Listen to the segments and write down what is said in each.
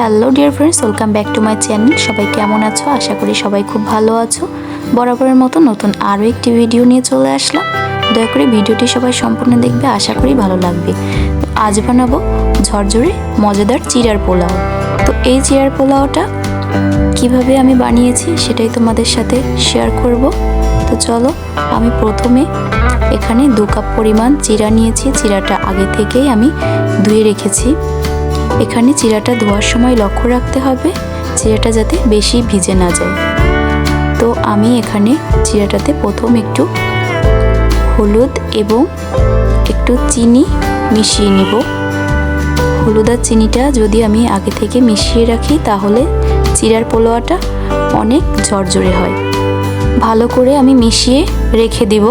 Hello dear friends welcome back to my channel সবাই কেমন আছো? আশা করি সবাই খুব ভালো আছো। বরাবরের মতো নতুন আরও একটি ভিডিও নিয়ে চলে আসলাম। দয়া করে ভিডিওটি সবাই সম্পূর্ণ দেখবে, আশা করি ভালো লাগবে। আজ বানাবো ঝরঝরে, মজাদার চিড়ার পোলাও। তো এই চিরার পোলাওটা কীভাবে আমি বানিয়েছি সেটাই তোমাদের সাথে শেয়ার করব। তো চলো, আমি প্রথমে এখানে দু কাপ পরিমাণ চিরা নিয়েছি। চিরাটা আগে থেকেই আমি ধুয়ে রেখেছি। এখানে চিরাটা ধোয়ার সময় লক্ষ্য রাখতে হবে, চিরাটা যাতে বেশি ভিজে না যায়। তো আমি এখানে চিরাটাতে প্রথম একটু হলুদ এবং একটু চিনি মিশিয়ে নেব। হলুদ আর চিনিটা যদি আমি আগে থেকে মিশিয়ে রাখি, তাহলে চিরার পোলোয়াটা অনেক ঝরঝরে হয়। ভালো করে আমি মিশিয়ে রেখে দিব।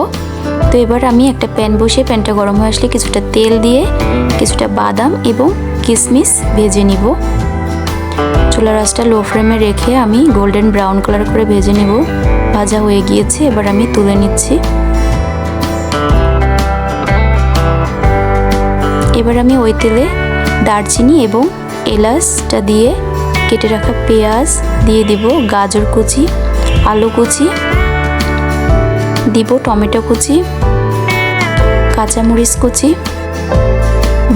তো এবার আমি একটা প্যান বসিয়ে, প্যানটা গরম হয়ে আসলে কিছুটা তেল দিয়ে, কিছুটা বাদাম এবং কিশমিশ ভেজে নিব। চুলা রাসটা লো ফ্লেমে রেখে আমি গোল্ডেন ব্রাউন কালার করে ভেজে নিব। ভাজা হয়ে গিয়েছে, এবার আমি তুলে নিচ্ছি। এবার আমি ওই তেলে দারচিনি এবং এলাচটা দিয়ে কেটে রাখা পেঁয়াজ দিয়ে দিব, গাজর কুচি, আলু কুচি, দিব টমেটো কুচি, কাঁচামরিচ কুচি,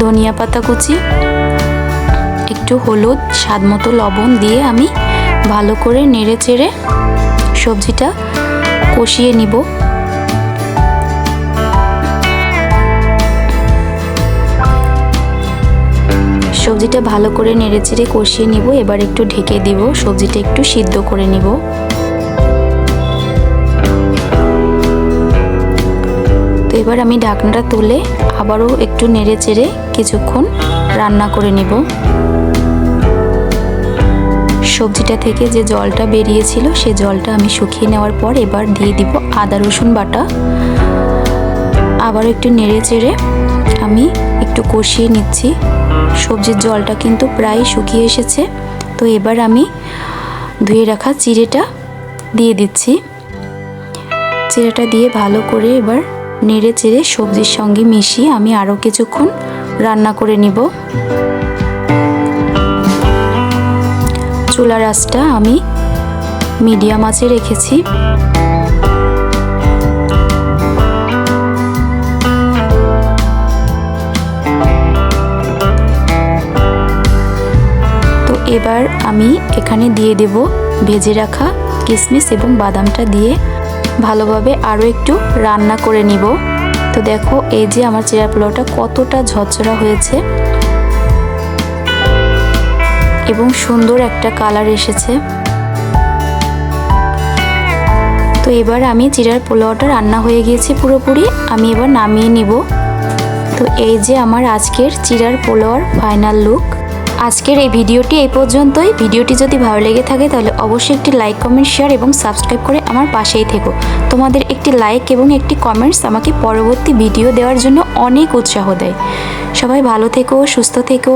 ধনিয়া পাতা কুচি একটু হলুদ স্বাদ মতো লবণ দিয়ে আমি ভালো করে নেড়ে চেড়ে সবজিটা কষিয়ে নিব। সবজিটা ভালো করে নেড়ে চেড়ে কষিয়ে নিব। এবার একটু ঢেকে দিব। সবজিটা একটু সিদ্ধ করে নিব। এবার আমি ঢাকনাটা তুলে আবারও একটু নেড়ে চেড়ে কিছুক্ষণ রান্না করে নিব। সবজিটা থেকে যে জলটা বেরিয়েছিল, সে জলটা আমি শুকিয়ে নেওয়ার পর এবার দিয়ে দিব আদা, রসুন বাটা। আবার একটু নেড়ে চেড়ে আমি একটু কষিয়ে নিচ্ছি। সবজির জলটা কিন্তু প্রায় শুকিয়ে এসেছে। তো এবার আমি ধুয়ে রাখা চিড়েটা দিয়ে দিচ্ছি। চিড়েটা দিয়ে ভালো করে এবার নেড়ে চেড়ে সবজির সঙ্গে মিশিয়ে আমি আরও কিছুক্ষণ রান্না করে নিব। চুলা রাসটা আমি মিডিয়াম আঁচে রেখেছি। তো এবার আমি এখানে দিয়ে দেব ভেজে রাখা কিশমিশ এবং বাদামটা দিয়ে ভালোভাবে আরও একটু রান্না করে নিব। তো দেখো, এই যে আমার চিরা পোলাওটা কতটা ঝরঝরা হয়েছে। এবং সুন্দর একটা কালার এসেছে। তো এবার আমি চিরার পোলাওটা রান্না হয়ে গিয়েছে পুরোপুরি, আমি এবার নামিয়ে নিব। তো এই যে আমার আজকের চিরার পোলাওয়ার ফাইনাল লুক আজকের এই ভিডিওটি এই পর্যন্তই। ভিডিওটি যদি ভালো লেগে থাকে, তাহলে অবশ্যই একটি লাইক কমেন্ট শেয়ার এবং সাবস্ক্রাইব করে আমার পাশেই থেকো। তোমাদের একটি লাইক এবং একটি কমেন্টস আমাকে পরবর্তী ভিডিও দেওয়ার জন্য অনেক উৎসাহ দেয়। সবাই ভালো থেকো, সুস্থ থেকো।